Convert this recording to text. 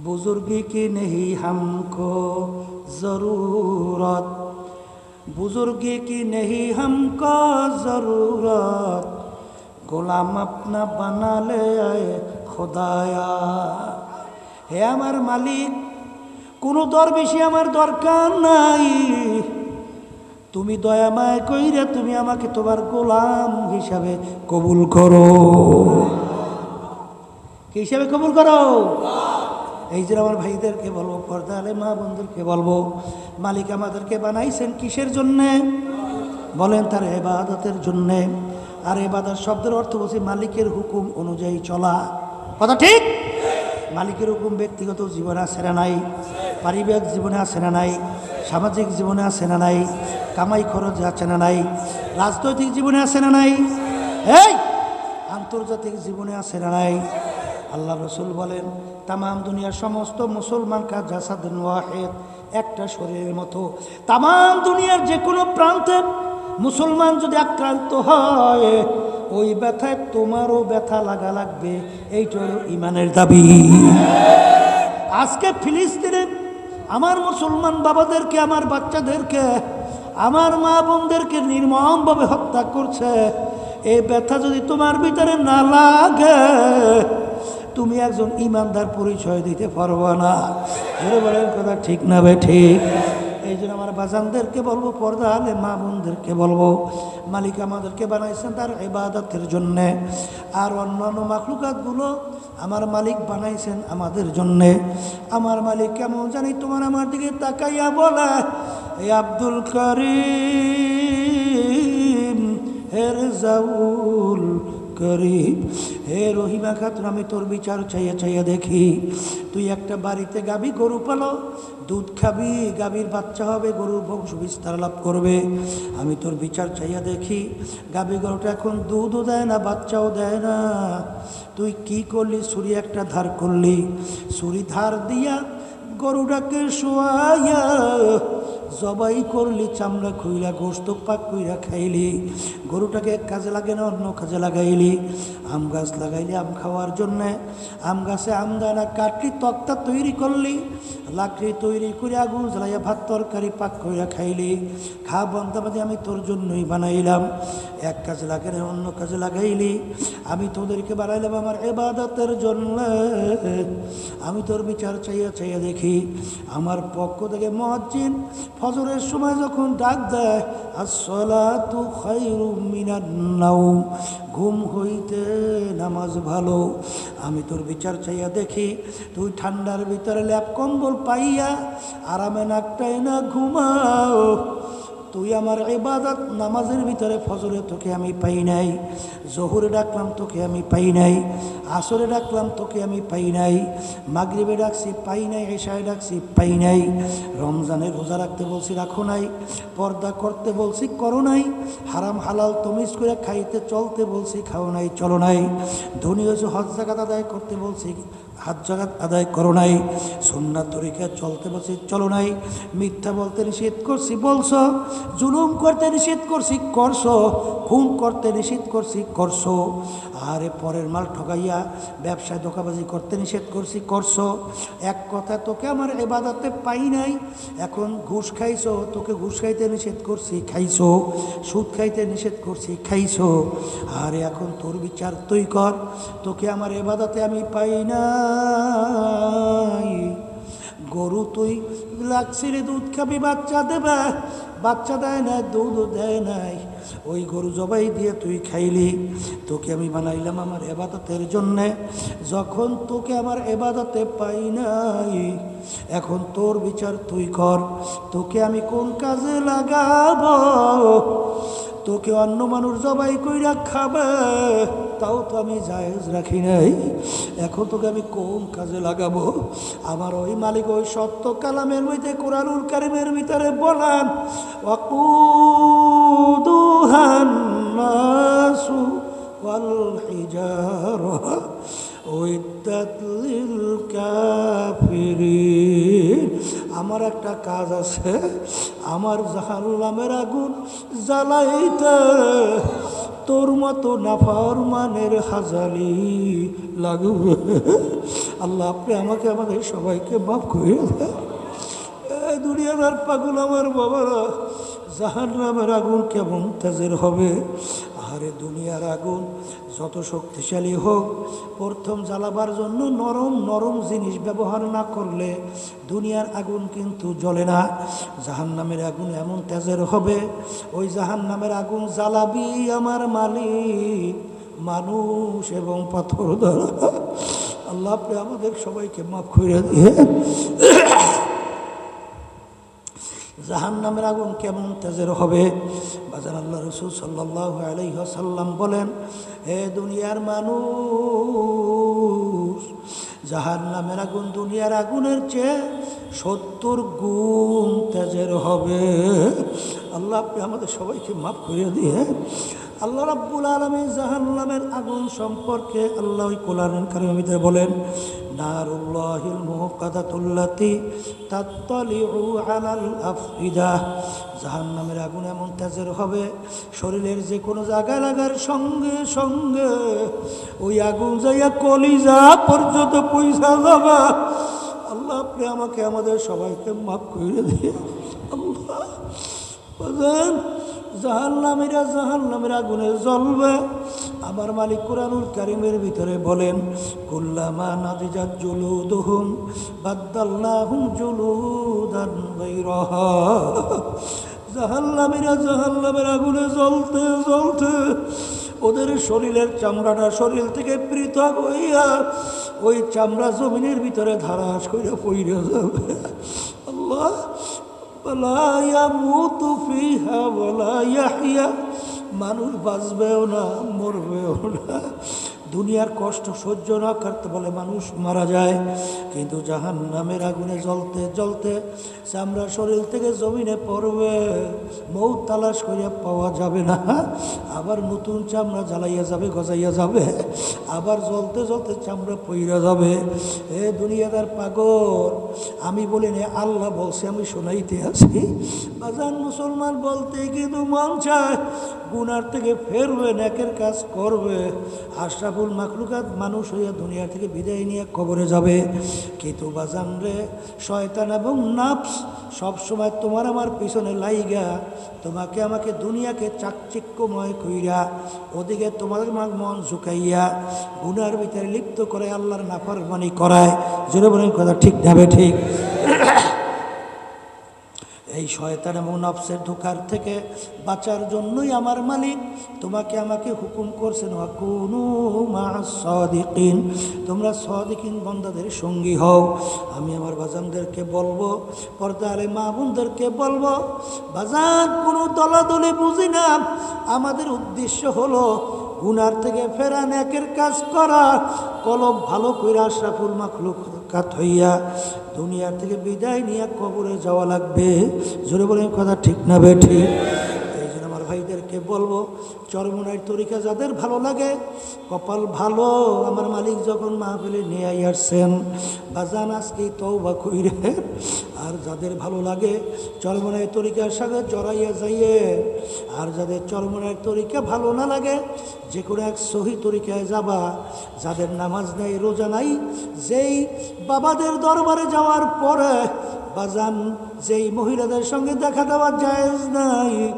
बुजुर्गी की नहीं हमको ज़रूरत बुजुर्गी की नहीं हमको ज़रूरत গোলাম আপনা বানালে আয় খোদায়া হে আমার মালিক কোনো দরবেশি আমার দরকার নাই তুমি দয়াময় কইরে তুমি আমাকে তোমার গোলাম হিসাবে কবুল করো কি হিসাবে কবুল করো এই যে আমার ভাইদেরকে বলব পর্দা আলে মা বন্ধুরকে বলব, মালিক আমাদেরকে বানাইছেন কিসের জন্যে? বলেন তার এবাদতের জন্যে। আর এবাদত শব্দের অর্থ বলছি মালিকের হুকুম অনুযায়ী চলা। কথা ঠিক? মালিকের হুকুম ব্যক্তিগত জীবনে আছে না নাই, পারিবারিক জীবনে আছে না নাই, সামাজিক জীবনে আছে না নাই, কামাই খরচ আছে না নাই, রাজনৈতিক জীবনে আছে না নাই, এই আন্তর্জাতিক জীবনে আছে না নাই। আল্লাহ রসুল বলেন তাম দুনিয়ার সমস্ত মুসলমান কাজ জাসাদিন ওয়াহেদ, একটা শরীরের মতো। তাম দুনিয়ার যে কোনো প্রান্তে মুসলমান যদি আক্রান্ত হয়, ওই ব্যথায় তোমারও ব্যথা লাগা লাগবে। এইটা হলো ইমানের দাবি। আজকে ফিলিস্তিনে আমার মুসলমান বাবাদেরকে, আমার বাচ্চাদেরকে, আমার মা বোনদেরকে নির্মমভাবে হত্যা করছে। এই ব্যথা যদি তোমার ভিতরে না লাগে তুমি একজন ইমানদার পরিচয় দিতে পারব না। ধরে বলেন কথা ঠিক না বে ঠিক। এই জন্য আমার বাজানদেরকে বলব পর্দা আলে মা বোনদেরকে বলব, মালিক আমাদেরকে বানাইছেন তার ইবাদতের জন্যে। আর অন্যান্য মাখলুকাতগুলো আমার মালিক বানাইছেন আমাদের জন্যে। আমার মালিক কেমন জানি তোমার আমার দিকে তাকাইয়া বলে এই আব্দুল করিম হের জাউল করিম হে রহিমা খাতুন, আমি তোর বিচার চাইয়া চাইয়া দেখি, তুই একটা বাড়িতে গাবি, গরু পালো, দুধ খাবি গাভীর বাচ্চা হবে, গরুর বংশ বিস্তার লাভ করবে। আমি তোর বিচার চাইয়া দেখি গাভী গরুটা এখন দুধও দেয় না, বাচ্চাও দেয় না। তুই কি করলি? ছুরি একটা ধার করলি। ছুরি ধার দিয়া গরুটাকে শোয়াইয়া জবাই করলি, চামড়া খুইলা গোস্ত পাক কইরা খাইলি। গরুটাকে এক কাজে লাগে না, অন্য কাজে লাগাইলি। আম গাছ লাগাইলি আম খাওয়ার জন্যে। আম গাছে আম দানা কাটলি, তক্তা তৈরি করলি। লাকড়ি তৈরি করে আগুন জ্বালাইয়া ভাত তরকারি পাক কইরা খাইলি। খা বন্ধ আমি তোর জন্যই বানাইলাম। এক কাজে লাগে না অন্য কাজে লাগাইলি। আমি তোদেরকে বানাইলাম আমার এবাদতের জন্য। আমি তোর বিচার চাইয়া চাইয়া দেখি, আমার পক্ষ থেকে মহাজিন ফজরের সময় যখন ডাক দেয় খাইরু মিনান নাউম ঘুম হইতে নামাজ ভালো। আমি তোর বিচার চাইয়া দেখি, তুই ঠান্ডার ভিতরে ল্যাপ কম্বল পাইয়া আরামে নাকটাই না ঘুমাও। তুই আমার ইবাদত নামাজের ভিতরে ফজরে তোকে আমি পাই নাই, জহুরে ডাকলাম তোকে আমি পাই নাই, আসরে ডাকলাম তোকে আমি পাই নাই, মাগরিবে ডাকছি পাই নাই এশায় ডাকছি পাই নাই, রমজানে রোজা রাখতে বলছি রাখো নাই, পর্দা করতে বলছি করো নাই, হারাম হালাল তমিজ করে খাইতে চলতে বলছি খাও নাই, চলো নাই, ধনী হয়েছে হজ আদায় করতে বলছি হাত জাগাত আদায় করো নাই সন্ন্যার তরিকা চলতে বলছি চলো নাই, মিথ্যা বলতে নিষেধ করছি বলছো, জুলুম করতে নিষেধ করছি করছ, খুন করতে নিষেধ করছি করছ, আরে পরের মাল ঠকাইয়া ব্যবসায় ধোকাবাজি করতে নিষেধ করছি করছ, এক কথা তোকে আমার এবাদাতে পাই নাই, এখন ঘুষ খাইছো, তোকে ঘুষ খাইতে নিষেধ করছি খাইছো, সুদ খাইতে নিষেধ করছি খাইছো, আর এখন তোর বিচার তুই কর, তোকে আমার এবাদাতে আমি পাই নাই গরু তুই লাগছিলি দুধ খাবি, বাচ্চা দেবে। বাচ্চা দেয় না দুধ দেয় নাই। ওই গরু জবাই দিয়ে তুই খাইলি। তোকে আমি বানাইলাম আমার এবাদতের জন্যে। যখন তোকে আমার এবাদতে পাই নাই, এখন তোর বিচার তুই কর। তোকে আমি কোন কাজে লাগাবো? তোকে অন্য মানুষ জবাই কইরা খাবে, তাও তো আমি জায়েজ রাখি নাই। এখন তোকে আমি কোন কাজে লাগাবো? আমার ওই মালিক ওই সত্য কালামের মধ্যে কোরআনুল কারিমের ভিতরে বলেন অকুদুহান নাসু উইদ্দাত লিল কাফিরিন। আমার একটা কাজ আছে, আমার জাহান্নামের আগুন জ্বালাইতে। তোর মতো নাফরমানের হাজালি লাগবে। আল্লাহ, আপনি আমাকে, আমাদের সবাইকে মাফ করে দুনিয়ার পাগল আমার বাবারা জাহান নামের আগুন কেমন তেজের হবে? আরে দুনিয়ার আগুন যত শক্তিশালী হোক, প্রথম জ্বালাবার জন্য নরম নরম জিনিস ব্যবহার না করলে দুনিয়ার আগুন কিন্তু জ্বলে না। জাহান নামের আগুন এমন তেজের হবে, ওই জাহান নামের আগুন জ্বালাবি আমার মালিক, মানুষ এবং পাথর দ্বারা আল্লাহ আমাদের সবাইকে মাফ করে দিয়ে জাহান নামের আগুন কেমন তেজের হবে? বাজার আল্লাহ রসুল সাল্লাহ আলাইসাল্লাম বলেন, হে দুনিয়ার মানুষ জাহান নামের আগুন দুনিয়ার আগুনের চেয়ে সত্তর গুণ তেজের হবে। আল্লাহ, আপনি আমাদের সবাইকে মাফ করে দিয়ে, আল্লাহ রাব্বুল আলমী জাহান নামের আগুন সম্পর্কে আল্লাহ কোরআন কারিমের ভিতরে বলেন, নারুল্লাহিল মুকাদাতুল্লাতি তাত্তালিউ আলাল আফইদা। জাহান্নামের আগুন এমন তেজের হবে, শরীরের যে কোনো জায়গা লাগার সঙ্গে সঙ্গে ওই আগুন যাইয়া কলিজা পর্যন্ত পয়সা যাবা। আল্লাহ, আপনি আমাকে, আমাদের সবাইকে মাফ করে দিয়ে আল্লাহ বাজান জাহান্নামীরা জাহান্নামের আগুনে জ্বলবে। আমার মালিক কোরআনুল কারিমের ভিতরে বলেন, কুল্লামা নাদিজাত জুলুদুহুম বাদ্দাল্লাহুম জুলুদান গায়রাহা। জাহান্নামীরা জাহান্নামের আগুনে জ্বলতে জ্বলতে ওদের শরীরের চামড়াটা শরীর থেকে পৃথক হইয়া ওই চামড়া জমিনের ভিতরে ধারাস করে পইরে যাবে। আল্লাহ মানুষ বাঁচবেও না মরবেও না। দুনিয়ার কষ্ট সহ্য না করতে বলে মানুষ মারা যায়। কিন্তু জাহান নামের আগুনে জ্বলতে জ্বলতে চামড়া শরীর থেকে জমিনে পড়বে মৌ তালাশ করিয়া পাওয়া যাবে না। আবার নতুন চামড়া জ্বালাইয়া যাবে, গজাইয়া যাবে। আবার জ্বলতে জ্বলতে চামড়া পইরা যাবে। এ দুনিয়াদার পাগল, আমি বলি নে, আল্লাহ বলছে, আমি শোনাইতে আছি। বাজান মুসলমান বলতে কিন্তু মন চায়, গুনার থেকে ফেরবে, নেকের কাজ করবে। আশরাফুল মাকলুকাত মানুষ হইয়া দুনিয়া থেকে বিদায় নিয়ে কবরে যাবে। কিন্তু বাজান রে, শয়তান এবং নাফস সবসময় তোমার আমার পিছনে লাইগা। তোমাকে আমাকে দুনিয়াকে চাকচিক্যময় কইরা, ওদিকে তোমাদের মাগ মন ঝুঁকাইয়া, গুনার ভিতরে লিপ্ত করে আল্লাহর নাফরমানি করায়। জোরে বলেন কথা ঠিক যাবে ঠিক? এই শয়তান এবং নফসের ধোকার থেকে বাঁচার জন্যই আমার মালিক। তোমাকে আমাকে হুকুম করছেন কোনো সদিকিন। তোমরা সদিকিন বন্দাদের সঙ্গী হও। আমি আমার বাজানদেরকে বলব, পর্দারে মা বোনদেরকে বলব, বাজান, কোনো দলাদলি বুঝি না। আমাদের উদ্দেশ্য হলো গুনার থেকে ফেরা, নেকের কাজ করা, কলম ভালো কইরা আশরাফুল মাখলুক কাত হইয়া দুনিয়ার থেকে বিদায় নিয়ে কবরে যাওয়া লাগবে। জোরে বলে কথা ঠিক না বে ঠিক? আমার বলব, চরমনার তরিকা যাদের ভালো লাগে, কপাল ভালো। আমার মালিক যখন মাহফিলে নিয়ে আসছেন, বাজান আজকে তৌবা কইরে, আর যাদের ভালো লাগে চরমনায় তরিকার সঙ্গে চড়াইয়া যাইয়ে, আর যাদের চরমনায় তরিকা ভালো না লাগে, যে কোনো এক সহি তরিকায় যাবা। যাদের নামাজ নাই, রোজা নাই, যেই বাবাদের দরবারে যাওয়ার পরে, বাজান, যেই মহিলাদের সঙ্গে দেখা দেওয়া জায়েজ নাই